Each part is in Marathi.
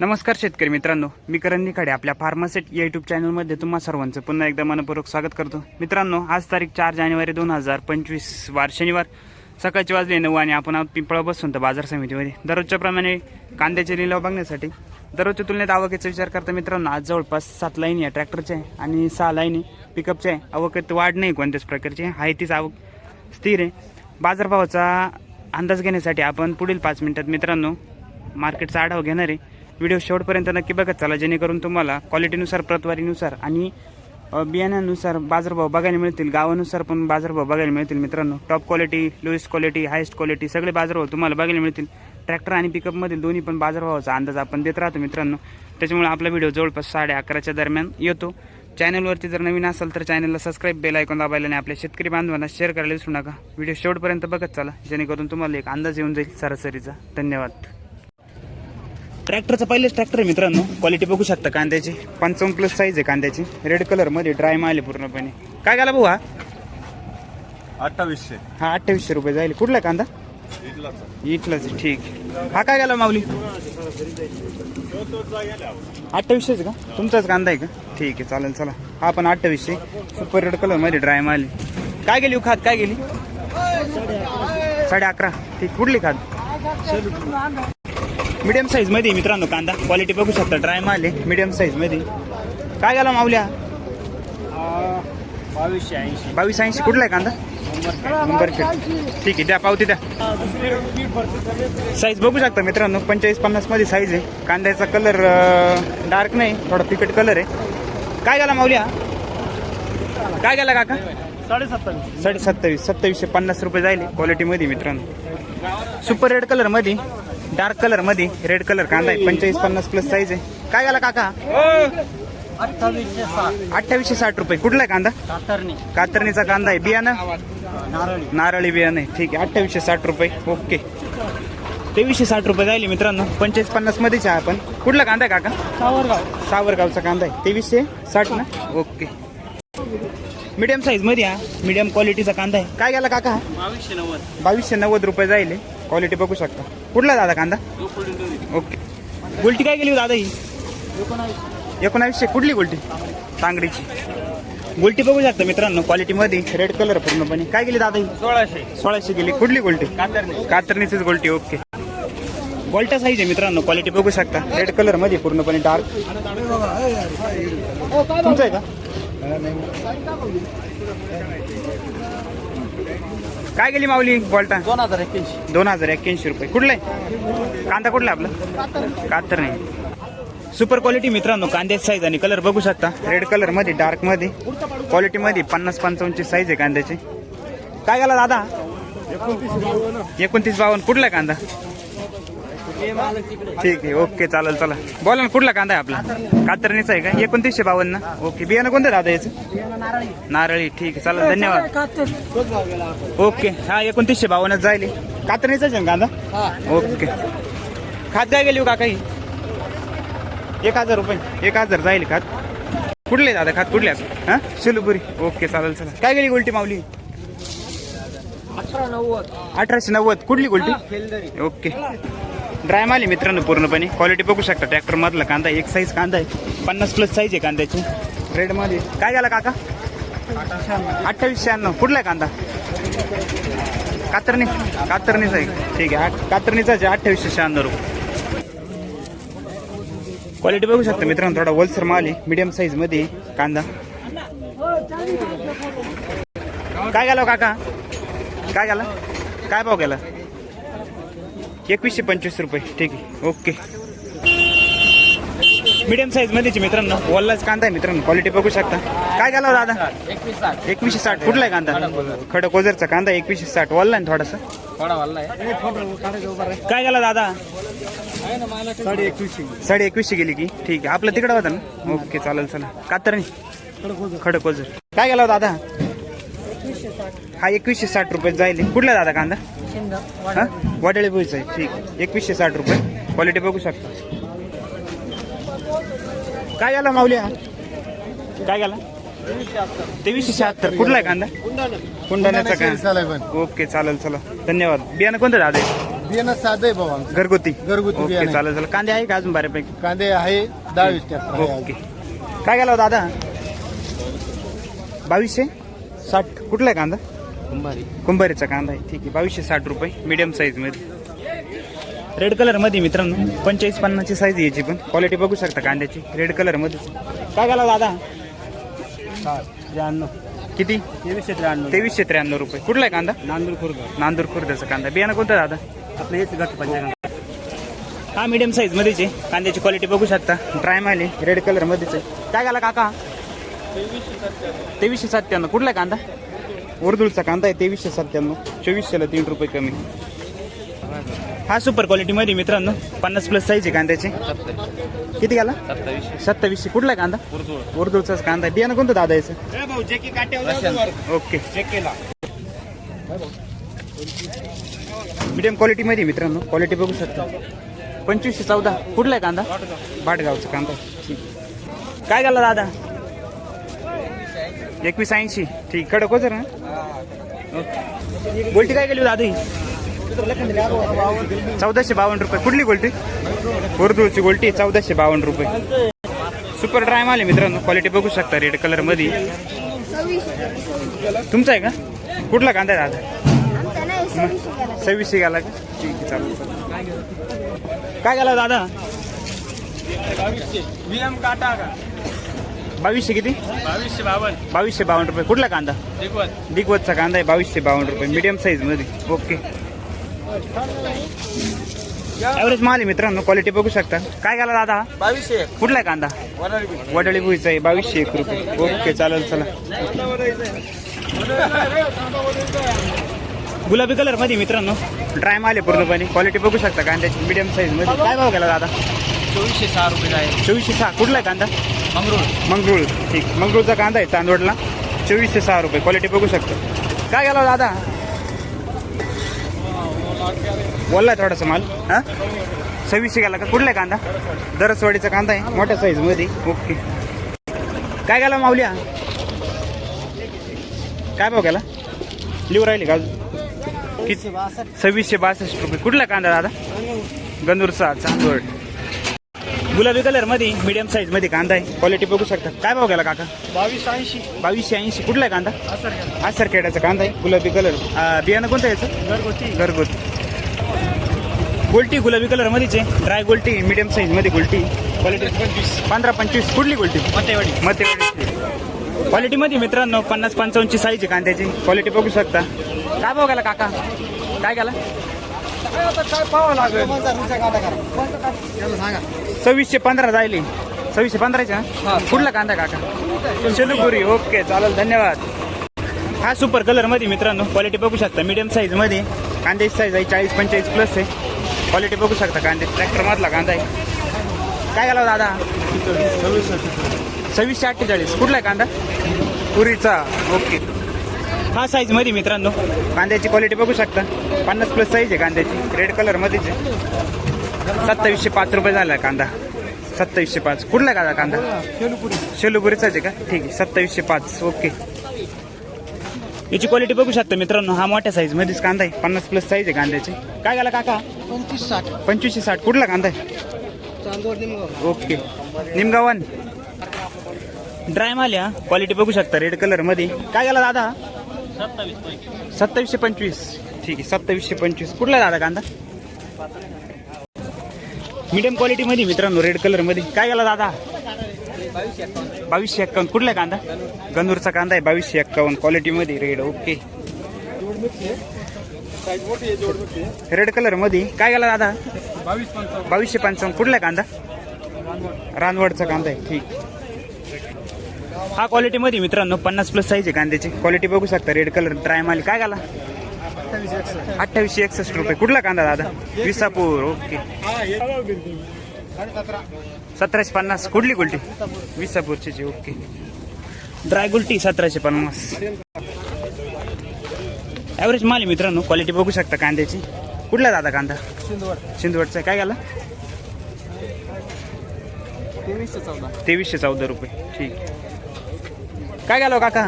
नमस्कार शेतकरी मित्रांनो मी करण निखाडे आपल्या फार्मासेट या युट्यूब चॅनलमध्ये तुम्हा सर्वांचं पुन्हा एकदा मनपूर्वक स्वागत करतो. मित्रांनो आज तारीख चार जानेवारी दोन हजार पंचवीस वार शनिवार. सकाळची वाजले नऊ आणि आपण आहोत पिंपळा बसून तर बाजार समितीमध्ये. दररोजच्याप्रमाणे कांद्याचे लिलाव बघण्यासाठी. दररोजच्या तुलनेत आवकेचा विचार करता मित्रांनो आज जवळपास सात लाईनी आहे ट्रॅक्टरच्या आहे आणि सहा लाईनी पिकअपच्या आहे. आवकेत वाढ नाही कोणत्याच प्रकारची आहे. तीच आवक स्थिर आहे. बाजारभावाचा अंदाज घेण्यासाठी आपण पुढील पाच मिनिटात मित्रांनो मार्केटचा आढावा घेणार आहे. व्हिडिओ शेवटपर्यंत नक्की बघत चला जेणेकरून तुम्हाला क्वालिटीनुसार प्रतवारीनुसार आणि बियाण्यानुसार बाजारभाव बघायला मिळतील. गावानुसार पण बाजारभाव बघायला मिळतील मित्रांनो. Top quality lowest quality highest quality सगळे बाजारभाव तुम्हाला बघायला मिळतील. ट्रॅक्टर आणि पिकअपमधील दोन्ही पण बाजारभावाचा अंदाज आपण देत राहतो मित्रांनो. त्याच्यामुळे आपला व्हिडिओ जवळपास साडे अकराच्या दरम्यान येतो. चॅनलवरती जर नवीन असाल तर चॅनलला सबस्क्राईब बेल ऐकून दाबायला आणि आपल्या शेतकरी बांधवांना शेअर करायला विसरू नका. व्हिडिओ शेवटपर्यंत बघत चला. जेणेकरून तुम्हाला एक अंदाज येऊन जाईल सरासरीचा. धन्यवाद. ट्रॅक्टरचा पहिलेच ट्रॅक्टर आहे मित्रांनो. क्वालिटी बघू शकता कांद्याची. पंचावन्न प्लस साईज आहे कांद्याची. रेड कलरमध्ये ड्राय माल आहे पूर्णपणे. काय झाला भाऊ हा अठ्ठावीसशे. हा अठ्ठावीसशे रुपये जाईल. कुठला कांदा? इथलाच ठीक. हा काय गेला माऊली? अठ्ठावीसशेच का? तुमचाच कांदा आहे का? ठीक आहे चालेल चला. हा पण अठ्ठावीसशे. सुपर रेड कलरमध्ये ड्राय माल आहे. काय गेली हो खात? काय गेली? साडे अकरा. ठीक कुठली खात? मीडियम साईजमध्ये मित्रांनो कांदा. क्वालिटी बघू शकता. ड्राय माल आहे. मीडियम साईजमध्ये. काय गेला माऊल्या? बावीसशे ऐंशी. बावीस ऐंशी कुठला आहे कांदा? नंबर ठीक आहे द्या पावती द्या. साईज बघू शकता मित्रांनो. पंचेचाळीस पन्नासमध्ये साईज आहे. कांद्याचा कलर डार्क नाही. थोडा फिकट कलर आहे. काय गेला माऊल्या? काय गेला काका? साडे सत्तावीस साडे सत्तावीस सत्तावीसशे पन्नास रुपये जाईल क्वालिटी मध्ये मित्रांनो. सुपर रेड कलरमध्ये. डार्क कलरमध्ये रेड कलर कांदा आहे. पंचेचाळीस पन्नास प्लस साईज आहे. काय गेला काका? अठ्ठावीसशे सात अठ्ठावीसशे साठ रुपये. कुठला आहे कांदा? कातरणी. कातरणीचा कांदा आहे. बियाणं? नारळी. नारळी बियाणे ठीक आहे. अठ्ठावीसशे साठ रुपये. ओके. तेवीसशे साठ रुपये जाईल मित्रांनो. पंचेचाळीस पन्नास मध्येच आहे आपण. कुठला कांदा आहे काका? सावरगाव. सावरगावचा कांदा आहे. तेवीसशे साठ ना? ओके. मीडियम साईजमध्ये हा मीडियम क्वालिटीचा कांदा आहे. काय गेला काका? बावीसशे नव्वद बावीसशे नव्वद रुपये जाईल क्वालिटी बघू शकता. कुठला दादा कांदा? ओके गुलटी काय गेली हो दादा ही? एकोणावीसशे. कुठली गुलटी तांगडीची. गुलटी बघू शकता मित्रांनो क्वालिटीमध्ये रेड कलर पूर्णपणे. काय गेली दादा ही? सोळाशे. सोळाशे गेली. कुठली गोल्टी कातरणी. कातरणीचीच गोल्टी ओके गोल्टा साईज आहे मित्रांनो क्वालिटी बघू शकता. रेड कलरमध्ये पूर्णपणे डार्क तुमचं आहे का? काय गेली माऊली गोल्टा दोन हजार एक्क्याऐंशी. दोन हजार एक्क्याऐंशी रुपये. कुठला आहे? कांदा कुठला आहे आपला? कातर नाही. सुपर क्वालिटी मित्रांनो कांद्याची साईज आणि कलर बघू शकता. रेड कलरमध्ये डार्कमध्ये. क्वालिटी मध्ये पन्नास पंचावन्नची साईज आहे कांद्याची. काय गेला दादा? एकोणतीस बावन्न. कुठला आहे कांदा? ठीक आहे ओके चालेल चला. बोला ना कुठला कांदा आहे आपला? कातरणीचा आहे का? एकोणतीसशे बावन्न ओके बियाणं कोणतं दादा याचं? नारळी ठीक आहे चालेल धन्यवाद. ओके हा एकोणतीसशे बावन्न जाईल कातरणीचाच आहे कांदा? ओके. खात काय गेली हो का काही एक हजार रुपये एक हजार जाईल खात. कुठले दादा खात कुठले हा? शिलुपुरी ओके चालेल चला. काय गेली गोल्टी माऊली? अठरा नव्वद. अठराशे नव्वद. कुठली गोल्टी ओके. ड्राय माल आहे मित्रांनो पूर्णपणे. क्वालिटी बघू शकता ट्रॅक्टर मधला कांदा एक साईज कांदा आहे. पन्नास प्लस साईज आहे कांद्याची. रेडमध्ये काय झाला काका? अठ्ठावीस शहाण्णव. कुठला आहे कांदा? कातरणी. कातरणीचा आहे ठीक आहे. आठ- कातरणीचा आहे अठ्ठावीसशे शहाण्णव रुपये. क्वालिटी बघू शकता मित्रांनो थोडा होलसेल माल आहे. मीडियम साईजमध्ये कांदा. काय गेला हो काका? काय गेला? काय भाव गेला? एकवीसशे पंचवीस रुपये. ठीक आहे. ओके. मीडियम साईज मध्येची मित्रांनो. वल्लाच कांदा आहे मित्रांनो. क्वालिटी बघू शकता. काय घालावं दादा? एकवीसशे साठ. कुठला आहे कांदा? खडकोजरचा कांदा एकवीसशे साठ. वल्ला ना थोडासा? थोडा काय झाला दादा? साडे एकवीसशे साडे एकवीसशे गेली की? ठीक आहे. आपलं तिकडं होता ना? ओके चालेल चला. कातरणी. खडकोजर काय गेला हो दादा? हा एकवीसशे साठ रुपये जाईल. कुठला दादा कांदा? हा? वाटाळे आहे. ठीक. एकवीसशे साठ रुपये. क्वालिटी बघू शकता. काय गेला माऊली हा काय गेला तेवीसशे शहात्तर. कुठला आहे कांदा? कुंडाण्याचा का ओके चालेल चला. धन्यवाद. बियाणं कोणतं दादा? आहे? बियाणं साधं आहे भाऊ आमचं. घरगुती. घरगुती ओके बियाणं आहे. चालेल चालेल कांदे आहे का अजून बऱ्यापैकी? कांदे आहे दहावीस आहे ओके. काय गेला हो दादा? बावीसशे साठ. कुठला आहे कांदा? कुंभारी. कुंभारीचा कांदा आहे. ठीक आहे. बावीसशे साठ रुपये मीडियम साईजमध्ये रेड कलरमध्ये मित्रांनो पंचेचाळीस पन्नासची साईज याची पण. क्वालिटी बघू शकता कांद्याची. रेड कलरमध्येच काय गेला दादा? त्र्याण्णव. किती? तेवीसशे त्र्याण्णव. तेवीसशे त्र्याण्णव रुपये. कुठला आहे कांदा? नांदूर खुर्द. नांदूर खुर्दाचा कांदा. बियाणं कोणतं दादा? आपलं हेच गट पंचायत हा मीडियम साईज मध्येच आहे. कांद्याची क्वालिटी बघू शकता. ड्राय माल आहे रेड कलर मध्येच आहे. काय घाला काका? तेवीसशे सत्त्याण्णव. कुठला आहे कांदा? उर्दूळचा कांदा आहे तेवीसशे सत्त्याण्णव. चोवीसशेला तीन रुपये कमी. हा सुपर क्वालिटी मध्ये मित्रांनो पन्नास प्लस साईज आहे कांद्याची. किती घाला सत्तावीसशे. सत्तावीसशे. कुठला आहे कांदा? उर्दूळ उर्दूळचाच कांदा आहे. बियाणं कोणतं दादा याचं? ओके. चेक केला मीडियम क्वालिटीमध्ये आहे मित्रांनो. क्वालिटी बघू शकता. पंचवीसशे चौदा. कुठला आहे कांदा? भाटगावचा कांदा. ठीक. काय झालं दादा? एकवीस ऐंशी. ठीक कडक हो ना? गोल्टी काय केली दादा ही चौदाशे बावन्न रुपये. कुठली गोल्टी उर्दूची गोल्टी चौदाशे बावन्न रुपये. सुपर ड्राय माल आहे मित्रांनो. क्वालिटी बघू शकता रेड कलरमध्ये तुमचा आहे का? कुठला कांदा आहे दादा? सव्वीसशे गेला का? ठीक आहे चालेल काय गेला दादा? बावीसशे किती? बावीसशे बावन्न. बावीसशे बावन्न रुपये. कुठला कांदा? दिगवत. दिग्वतचा कांदा आहे बावीसशे बावन्न रुपये. मीडियम साईजमध्ये. ओके ॲव्हरेज माल आहे मित्रांनो क्वालिटी बघू शकता. काय गेला दादा? बावीसशे कुठला आहे कांदा? वडाळी वडळी भुईचा आहे बावीसशे एक रुपये. ओके चालेल चला. गुलाबी कलरमध्ये मित्रांनो. ड्राय माल आहे पूर्णपणे. क्वालिटी बघू शकता कांद्याची. मीडियम साईजमध्ये. काय भाव गेला दादा? चोवीसशे सहा रुपये आहे चोवीसशे सहा. कुठला आहे कांदा? मंगरूळ. मंगरूळ. ठीक. मंगरूळचा कांदा आहे चांदवडला चोवीसशे सहा रुपये. क्वालिटी बघू शकतो. काय गेला दादा? बोललाय थोडासा माल. हा? सव्वीसशे गेला का? कुठला आहे कांदा? दरसवाडीचा कांदा आहे. मोठ्या साईजमध्ये. ओके काय गेला माऊल्या काय भाव गेला? लिहू राहिले का? किती? सव्वीसशे बासष्ट रुपये. कुठला कांदा दादा? गंदूरचा चांदवड. गुलाबी कलरमध्ये मीडियम साईजमध्ये कांदा आहे. क्वालिटी बघू शकता. काय भाव गेला काका? बावीस ऐंशी. बावीसशे ऐंशी. कुठला आहे कांदा? हा सर खेड्याचा कांदा आहे. गुलाबी कलर. बियाणं कोणतं आहे याचं? घरगुती. घरगुती. गोल्टी गुलाबी कलर मध्येच आहे. ड्राय गोल्टी मीडियम साईजमध्ये गोल्टी. क्वालिटी पंचवीस. पंधरा पंचवीस. कुठली गोल्टी? मतेवाडी मते क्वालिटी मध्ये मित्रांनो पन्नास पंचावन्नची साईज आहे कांद्याची. क्वालिटी बघू शकता. काय भाव गेला काका? काय गेला? सव्वीसशे पंधरा जायली. सव्वीसशे पंधराच्या? हा. कुठला कांदा काका? शेलुपुरी ओके चालेल धन्यवाद. हा सुपर कलरमध्ये मित्रांनो क्वालिटी बघू शकता. मीडियम साईजमध्ये. कांद्याची साईज आहे चाळीस पंचेचाळीस प्लस आहे. क्वालिटी बघू शकता कांदे ट्रॅक्टर मधला कांदा आहे. काय घाला दादा? सव्वीसशे अठ्ठेचाळीस. कुठला आहे कांदा? पुरीचा. ओके. हा साईजमध्ये मित्रांनो. कांद्याची क्वालिटी बघू शकता. पन्नास प्लस साईज आहे कांद्याची. रेड कलर मध्येच आहे. सत्तावीसशे पाच रुपये झाला कांदा. सत्तावीसशे पाच. कुठला कांदा? कांदा? शेलुपुरीचाच आहे का? ठीक आहे. सत्तावीसशे पाच. ओके याची क्वालिटी बघू शकता मित्रांनो. हा मोठ्या साईज मध्येच कांदा आहे. पन्नास प्लस साईज आहे कांद्याची. काय झाला काका? पंचवीस साठ. पंचवीसशे साठ. कुठला कांदा आहे? ओके निमगावन ड्राय माल या क्वालिटी बघू शकता. रेड कलरमध्ये. काय झाला दादा? सत्तावीसशे पंचवीस. ठीक आहे सत्तावीसशे पंचवीस. कुठला दादा कांदा? मीडियम क्वालिटी मध्ये मित्रांनो रेड कलरमध्ये. काय गेला दादा? बावीसशे एक्कावन्न. कुठला आहे कांदा? गंदूरचा कांदा आहे बावीसशे एक्कावन्न. क्वालिटी मध्ये रेड ओके रेड कलरमध्ये. काय गेला दादा? बावीसशे पंचावन्न. कुठला आहे कांदा? रानवडचा कांदा आहे ठीक. हा क्वालिटी मध्ये मित्रांनो पन्नास प्लस साईज आहे कांद्याची. क्वालिटी बघू शकता रेड कलर ड्राय माल काय घाला? अठ्ठावीसशे एकसष्ट रुपये. कुठला कांदा दादा? विसापूर. ओके सतराशे पन्नास. कुठली गुलटी विसापूरची जी, ओके ड्राय गुलटी सतराशे पन्नास. ॲव्हरेज माल आहे मित्रांनो. क्वालिटी बघू शकता कांद्याची. कुठला दादा कांदा? सिंधवड शिंदवडचा. काय घाला? तेवीसशे चौदा. तेवीसशे चौदा रुपये. ठीक. काय घालो काका?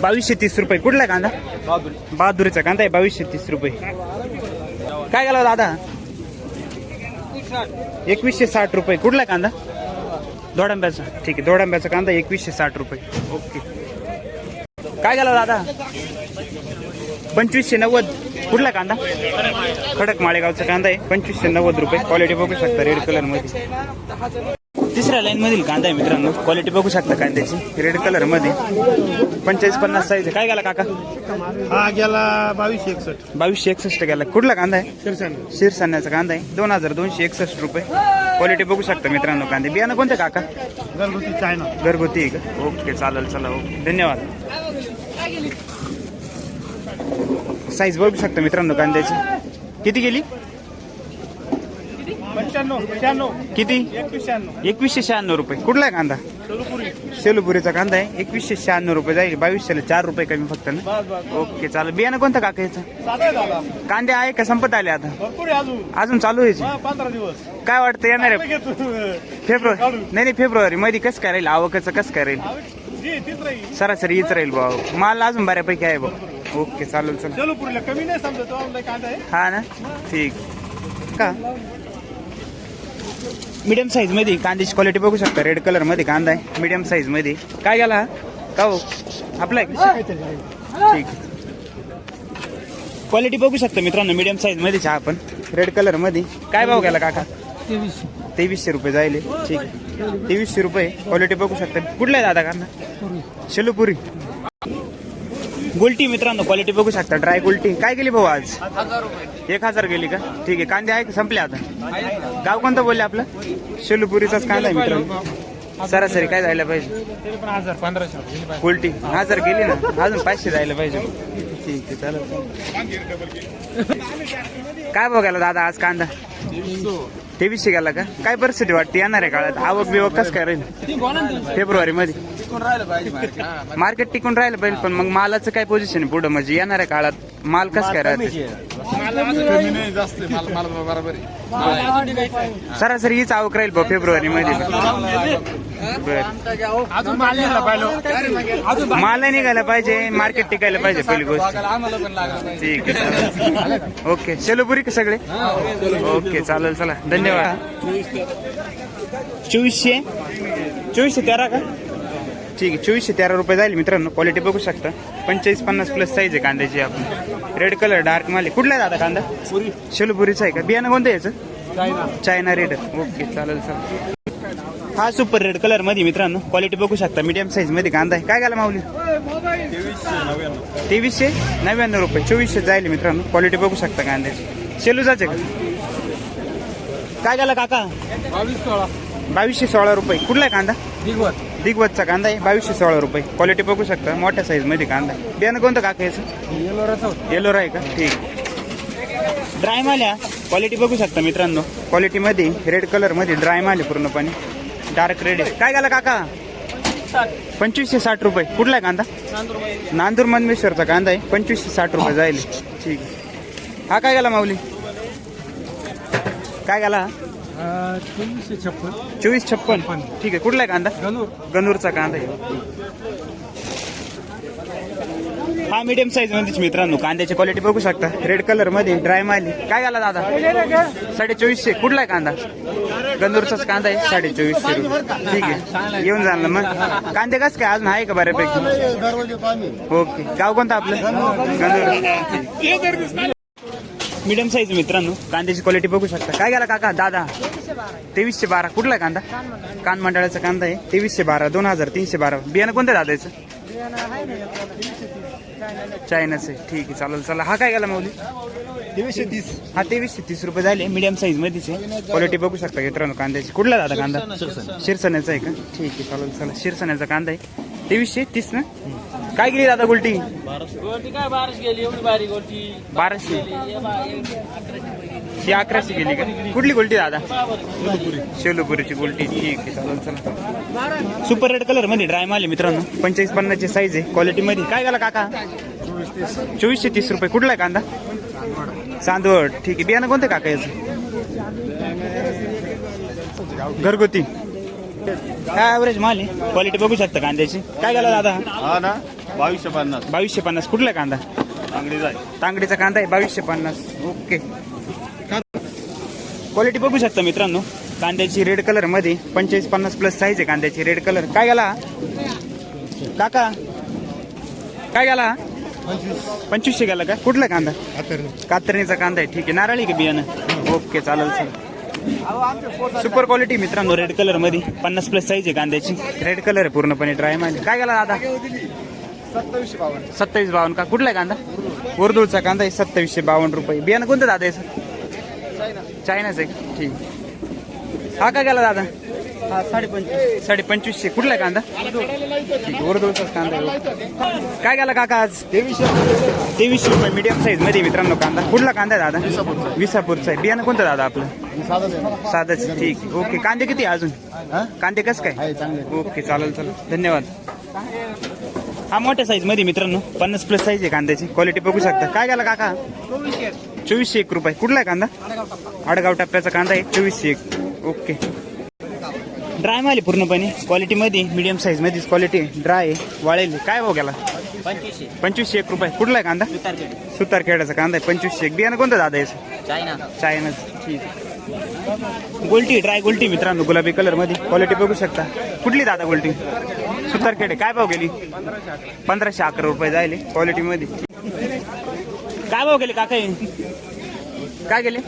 बावीसशे तीस रुपये. कुठला कांदा? बहादुरीचा कांदा आहे बावीसशे तीस रुपये. काय घालावं दादा? एकवीसशे साठ रुपये. कुठला कांदा? दोडांब्याचा ठीक आहे दोडांब्याचा कांदा एकवीसशे साठ रुपये. ओके. काय गेला दादा? पंचवीसशे नव्वद. कुठला कांदा? खडक माळेगावचा कांदा आहे. पंचवीसशे नव्वद रुपये. क्वालिटी बघू शकता रेड कलरमध्ये. तिसऱ्या लाईन मधील कांदा आहे मित्रांनो. क्वालिटी बघू शकता कांद्याची. रेड कलरमध्ये. पंचेचाळीस पन्नास साईज काय गेला काका? हा गेला बावीसशे एकसष्ट. बावीसशे एकसष्ट गेला. कुठला कांदा आहे? शिरसाने शिरसान्याचा कांदा आहे. दोन हजार दोनशे एकसष्ट रुपये. क्वालिटी बघू शकता मित्रांनो कांदे. बियाणं कोणते काका? घरगुती चायना. घरगुती का? ओके चालेल चला. ओके धन्यवाद. साईज बघू शकता मित्रांनो कांद्याची. किती गेली? किती? एकवीसशे शहाण्णव रुपये. कुठला आहे कांदा? सेलुपुरीचा कांदा आहे. एकवीसशे शहाण्णव रुपये जाईल. बावीसशेला चार रुपये कमी फक्त ना? ओके चालेल. बियाणं कोणतं काका याचं? साधा झाला कांदे आहे का? संपत आले आता. भरपूर आहे अजून. चालू हा, दिवस. काय वाटतं येणार आहे? फेब्रुवारी. नाही नाही फेब्रुवारी. मध्ये कसं काय राहील? आवकाचं कसं काय राहील? सरासरी हीच राहील भाऊ. माल अजून बऱ्यापैकी आहे भाऊ. ओके चालेल चल चलो पुरीला कमी नाही समजा तो आपला कांदा आहे. हा ना? ठीक. का? मीडियम साईजमध्ये कांद्याची क्वालिटी बघू शकता. रेड कलरमध्ये कांदा आहे. मीडियम साईजमध्ये. काय गेला? का? हो आपला आहे? ठीक क्वालिटी बघू शकता मित्रांनो. मीडियम साईजमध्ये चहा आपण. रेड कलरमध्ये. काय भाव गेला काका? तेवीसशे. रुपये जायले. ठीक आहे. तेवीसशे रुपये. क्वालिटी बघू शकता. कुठला आहे दादा कांदा? शेलूपुरी. गुलटी मित्रांनो क्वालिटी बघू शकता. ड्राय गुलटी. काय गेली भाऊ आज? एक हजार गेली का? ठीक आहे. कांदे आहे का? संपले आता. गाव कोणतं बोलले आपलं? शेलूपुरीचाच कांदा आहे मित्रांनो. सरासरी काय जायला पाहिजे? गुलटी. हजार गेली ना? अजून पाचशे जायला पाहिजे. ठीक आहे चालेल. काय बघायला दादा आज कांदा? तेवीसशे गेला का? काय परिस्थिती वाटते? येणार आहे काळात. आवक बिवक कसं काय राहील? फेब्रुवारी मध्ये मार्केट. टिकून राहिलं पाहिजे पण मग मालाचं काय पोझिशन आहे पुढं? म्हणजे येणाऱ्या काळात माल कसं काय राहते? कमी नाही जास्त मला मला बरोबर आहे. सरासरी हीच आवक राहील बा फेब्रुवारी मध्ये बर. अजून माल निघाला पाहिलं. अजून माल निघायला पाहिजे मार्केट टिकायला पाहिजे पहिली गोष्ट. आम्हाला पण लागला ठीक आहे. ओके. शेलोपुरी का सगळे? ओके चालेल चला. धन्यवाद. चोवीसशे? चोवीसशे तेरा का? ठीक आहे. चोवीसशे तेरा रुपये जाईल मित्रांनो. क्वालिटी बघू शकता. पंचेचाळीस पन्नास प्लस साईज आहे कांद्याची आपण. रेड कलर डार्क माल आहे. कुठला दादा कांदा? पुरी. शेलोपुरीचा आहे का? बियाणं कोणतं याचं? चायना चायना रेड ओके चालेल चालेल. हा सुपर रेड कलरमध्ये मित्रांनो क्वालिटी बघू शकता. मीडियम साईजमध्ये कांदा आहे. काय गेला माऊली? तेवीसशे नव्याण्णव. रुपये. चोवीसशे जाईल मित्रांनो. क्वालिटी बघू शकता कांद्याची. शेलूजाचे का? काय गेला काका? बावीसशे सोळा रुपये. कुठला आहे कांदा? दिग्वतचा कांदा आहे बावीसशे सोळा रुपये. क्वालिटी बघू शकता मोठ्या साईजमध्ये कांदा आहे. बियाणं कोणतं काका याचं? येलोराचा होता. येलो आहे का? ठीक ड्राय माल आहे क्वालिटी बघू शकता मित्रांनो. क्वालिटी मध्ये रेड कलरमध्ये ड्राय माल आहे पूर्णपणे. डार्क रेड आहे. काय गेला काका? पंचवीसशे साठ रुपये. कुठला आहे कांदा? नांदूर मनमेश्वरचा कांदा आहे. पंचवीसशे साठ रुपये जाईल. ठीक हा काय गेला माऊली? काय गेला? चोवीसशे छप्पन. चोवीस छप्पन? ठीक आहे. कुठला आहे कांदा? गणूर. गणूरचा कांदा आहे. हा मीडियम साईज मध्येच मित्रांनो कांद्याची क्वालिटी बघू शकता. रेड कलरमध्ये ड्राय माली. काय घाला दादा? साडे चोवीसशे कुठला आहे कांदा? गंदूरचाच कांदा आहे साडे चोवीसशे रुपये. ठीक आहे. येऊन जाणार मग. कांदे कस काय? अजून आहे का बऱ्यापैकी? ओके. गाव कोणतं आपलं? गंदूर मीडियम साईज मित्रांनो. कांद्याची क्वालिटी बघू शकता. काय गेला काका? दादा? तेवीसशे बारा. कुठला कांदा? कान मंडळाचा कांदा आहे. तेवीसशे बारा दोन हजार तीनशे बारा. बियाणं कोणत्या दादाचं? चायनाचं आहे. ठीक आहे चालेल चला. हा काय गेला माऊली? तेवीसशे तीस. हा तेवीसशे तीस रुपये झाले. मीडियम साईज मध्येच आहे. क्वालिटी बघू शकता मित्रांनो कांद्याची. कुठला दादा कांदा? शिरसण्याचा आहे का? ठीक आहे चालेल चला. शिरसण्याचा कांदा आहे. तेवीसशे तीस ना? काय गेली दादा गुलटी? काय बाराशे गेली एवढी बारीक गोटी बाराशे? ही अकराशे गेली का? कुठली गुलटी दादा? शेलोपुरीची गुलटी. ठीक आहे चालेल चला. सुपर रेड कलरमध्ये ड्राय माल मित्रांनो. पंचेचाळीस पन्नासची साईज आहे क्वालिटी मध्ये. काय गेला काका? चोवीसशे तीस रुपये. कुठला आहे कांदा? चांदवड. ठीक आहे. बियाणं कोणतं काका याचं? घरगुती. काय ॲव्हरेज माल आहे? क्वालिटी बघू शकता कांद्याची. काय गेला दादा? हा ना बावीसशे पन्नास. बावीसशे पन्नास. कुठला आहे कांदा? जाय. तांगडीचा कांदा आहे बावीसशे पन्नास. ओके. क्वालिटी बघू शकता मित्रांनो. कांद्याची रेड कलरमध्ये पंचेचाळीस पन्नास प्लस साईज आहे कांद्याची रेड कलर काय गेला काका? काय गेला पंचवीसशे गेला का? कुठला कांदा? कातरणीचा कांदा आहे. ठीक आहे. नारळी का बियाणं? ओके चालेल चालेल. सुपर क्वालिटी मित्रांनो रेड कलरमध्ये. पन्नास प्लस साईज आहे कांद्याची. रेड कलर आहे पूर्णपणे ड्राय माल म्हणजे. काय गेला दादा? सत्तावीसशे बावन्न सत्तावीस बावन्न का? कुठला आहे कांदा? उर्दूचा कांदा आहे सत्तावीसशे बावन्न रुपये. बियाणं कोणतं दादा आहे सर? चायनाच आहे. ठीक. हा काय गेला दादा? हा साडेपंचवीस साडे पंचवीसशे कुठला आहे कांदा? ठीक कांदा आहे काय गेला काका आज? तेवीसशे तेवीसशे रुपये मीडियम साईजमध्ये मित्रांनो कांदा. कुठला कांदा आहे दादा? विसापूरचा आहे. बियाणं कोणतं दादा आपलं? साधा ठीक. आहे. ओके. कांदे किती आहे अजून? कांदे कसं काय? ओके चालेल चालेल. धन्यवाद. हा मोठ्या साईजमध्ये मित्रांनो. पन्नास प्लस साईज आहे कांद्याची. क्वालिटी बघू शकता. काय गेला काका? चोवीसशे एक रुपये. कुठला आहे कांदा? आडगाव टप्प्याचा कांदा आहे. चोवीसशे एक. ओके. ड्राय माल आहे पूर्णपणे. क्वालिटी मध्ये मिडियम साईजमध्ये क्वालिटी ड्राय आहे वाळेल काय भाव गेला? पंचवीसशे. पंचवीसशे एक रुपये. कुठला आहे कांदा? सुतारखेडाचा कांदा आहे. पंचवीसशे एक. बियाणं कोणतं दादा याचं? चायना. चायनाच. ठीक आहे. गोल्टी ड्राय गोल्टी मित्रांनो गुलाबी कलरमध्ये क्वालिटी बघू शकता. कुठली दादा गोल्टी? सुतारखेडे काय भाव गेली? पंधराशे अकरा. रुपये जायले. क्वालिटी मध्ये काय भाव गेले काका? काय गेले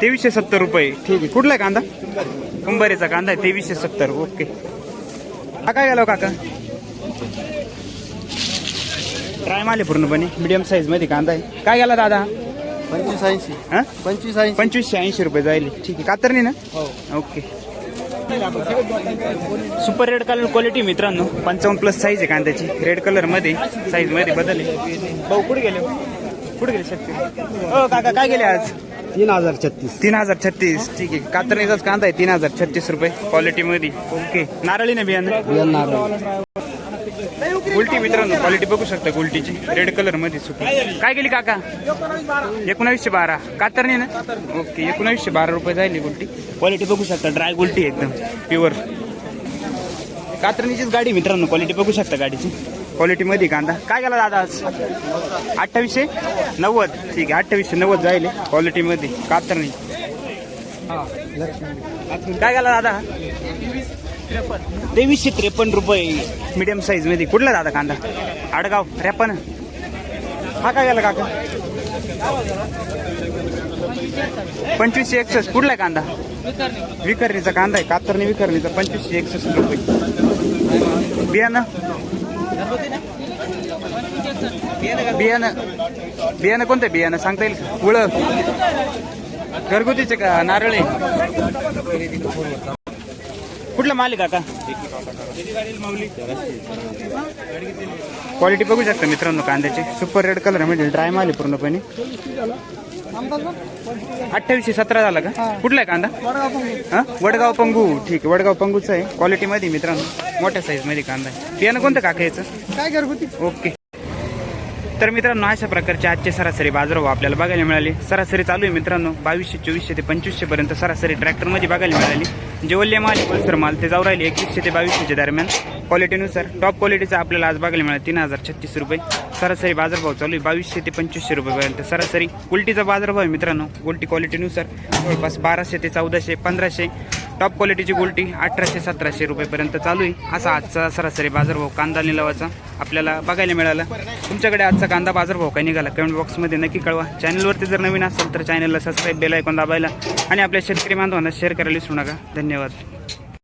तेवीसशे सत्तर रुपये. ठीक आहे. कुठला आहे कांदा? कुंभारीचा कांदा आहे. तेवीसशे सत्तर. ओके. हा काय गेला हो काका? ड्राय माल पूर्णपणे. मिडियम साईजमध्ये कांदा आहे. काय गेला दादा? पंचवीस ऐंशी. हा? पंचवीस ऐंशी. पंचवीसशे ऐंशी रुपये जाईल ठीक आहे. कातरणी ना? Okay. Super red colour quality मित्रांनो. पंचावन्न प्लस साईज आहे कांद्याची. रेड कलरमध्ये साईजमध्ये बदल आहे. भाऊ कुठे गेले? कुठे गेले शक्ती हो काका काय गेले आज? तीन हजार छत्तीस. तीन हजार छत्तीस. ठीक आहे. कातरणीचाच कांदा आहे तीन हजार छत्तीस रुपये क्वालिटी मध्ये. ओके. नारळी ना बियाणं? उलटी मित्रांनो क्वालिटी बघू शकता उलटीची. रेड कलरमध्ये सुपर काय गेली काका? एकोणावीसशे बारा. कातरणी ना? ओके एकोणावीसशे बारा रुपये जाईल गुलटी क्वालिटी बघू शकता ड्राय गुलटी एकदम प्युअर कातरणीचीच गाडी मित्रांनो क्वालिटी बघू शकता गाडीची. क्वालिटी मध्ये कांदा. काय गेला दादा आज? अठ्ठावीसशे? नव्वद. ठीक आहे अठ्ठावीसशे नव्वद जाईल क्वालिटी मध्ये कातरणी काय गेला दादा? तेवीसशे त्रेपन्न रुपये. मीडियम साईजमध्ये. कुठला दादा कांदा? आडगाव रेपन हा काय गेला काका? पंचवीसशे एकसष्ट. कुठला कांदा? विकरणीचा कांदा आहे. कातरणी विकरणीचा. पंचवीसशे एकसष्ट रुपये. बियाणं? बियाणं बियाणं कोणतं बियाणं सांगता येईल उळ. घरगुतीचे का? नारळे. कुठला माल आहे काका? क्वालिटी बघू शकता मित्रांनो कांद्याची. सुपर रेड कलर म्हणजे ड्राय माल आहे पूर्णपणे. अठ्ठावीसशे सतरा झाला का? कुठला आहे कांदा? हा? वडगाव पंगू. ठीक आहे वडगाव पंगूचा आहे. क्वालिटी मध्ये मित्रांनो मोठ्या साईजमध्ये कांदा आहे. बियाणं कोणतं काका याचं? काय घरगुती? ओके तर मित्रांनो अशा प्रकारचे आजचे सरासरी बाजारभाव आपल्याला बघायला मिळाले. सरासरी चालू आहे मित्रांनो बावीसशे चोवीसशे ते पंचवीसशे पर्यंत सरासरी ट्रॅक्टरमध्ये बघायला मिळाली. जे ओल्ले माल पल्सर माल ते जाऊ राहिले एकवीसशे ते बावीसशेच्या दरम्यान. क्वालिटीनुसार टॉप क्वालिटीचा आपल्याला आज बघायला मिळाला तीन हजार छत्तीस रुपये. सरासरी बाजारभाव चालू आहे बावीसशे ते पंचवीसशे रुपयेपर्यंत सरासरी उलटीचा बाजारभाव आहे मित्रांनो गुलटी क्वालिटीनुसार जवळपास बाराशे ते चौदाशे पंधराशे. टॉप क्वालिटीची गुलटी अठराशे सतराशे रुपयेपर्यंत चालू आहे. असा आजचा सरासरी बाजारभाव कांदा निलावाचा आपल्याला बघायला मिळाला. तुमच्याकडे आजचा कांदा बाजारभाव काय निघाला? कमेंट बॉक्समध्ये नक्की कळवा. चॅनलवरती जर नवीन असेल तर चॅनलला सबस्क्राईब बेल ऐकून दाबायला आणि आपल्या शेतकरी बांधवांना शेअर करायला विसरू नका. धन्यवाद.